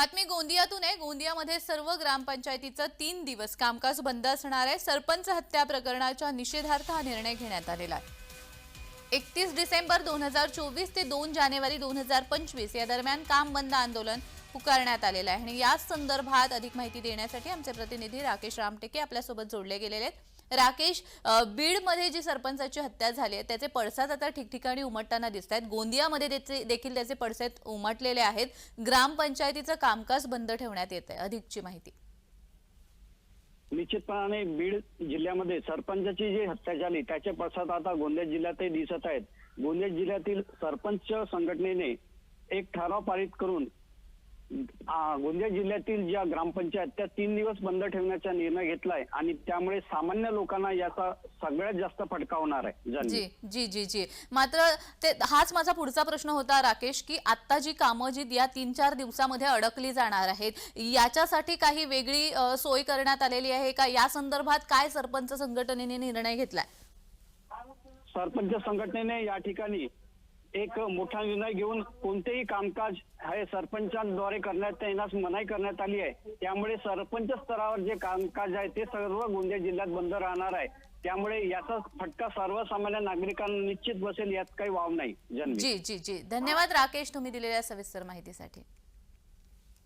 बातमी गोंदियातून आहे. गोंदियामध्ये सर्व ग्रामपंचायतीचं तीन दिवस कामकाज बंद असणार आहे. सरपंच हत्या प्रकरणाच्या निषेधार्थ हा निर्णय घेण्यात आलेला आहे. एकतीस डिसेंबर दोन हजार चोवीस ते दोन जानेवारी दोन हजार पंचवीस या दरम्यान काम बंद आंदोलन पुकारण्यात आलेला आहे. आणि याच संदर्भात अधिक माहिती देण्यासाठी आमचे प्रतिनिधी राकेश रामटेके आपल्यासोबत जोडले गेलेले आहेत. राकेश बीडमध्ये जी सरपंचाची हत्या झाली आहे त्याचे पडसाद आता ठिकठिकाणी उमटताना दिसत आहेत. गोंदियामध्ये त्याचे- देखील त्याचे पडसाद उमटलेले आहेत. ग्रामपंचायतीचं कामकाज बंद ठेवण्यात येत आहे. अधिकची माहिती. निश्चितपणाने बीड जिल्ह्यामध्ये सरपंचाची जी हत्या झाली त्याचे पडसाद आता गोंदिया जिल्ह्यातही दिसत आहेत. गोंदिया जिल्ह्यातील सरपंच संघटनेने एक ठराव पारित करून गोंदिया जिल्ह्यातील ज्या ग्रामपंचायत त्या तीन दिवस बंद ठेवण्याचा निर्णय घेतलाय आणि त्यामुळे सामान्य लोकांना याचा सगळ्यात जास्त फटका होणार आहे. जी जी जी जी. मात्र ते हाच माझा पुढचा प्रश्न होता राकेश की आता जी कामं जी या तीन चार दिवसामध्ये अडकली जाणार आहेत याच्यासाठी काही वेगळी सोय करण्यात आलेली आहे का? या संदर्भात काय सरपंच संघटनेने निर्णय घेतलाय? सरपंच संघटनेने या ठिकाणी एक मोठा निर्णय घेऊन कोणतेही कामकाज हे सरपंचांद्वारे करण्यात येण्यास मनाई करण्यात आली आहे. त्यामुळे सरपंच स्तरावर जे कामकाज आहे ते सर्व गोंदिया जिल्ह्यात बंद राहणार आहे. त्यामुळे याचा फटका सर्वसामान्य नागरिकांना निश्चित बसेल यात काही वाव नाही. जी जी जी. धन्यवाद राकेश तुम्ही दिलेल्या सविस्तर माहितीसाठी.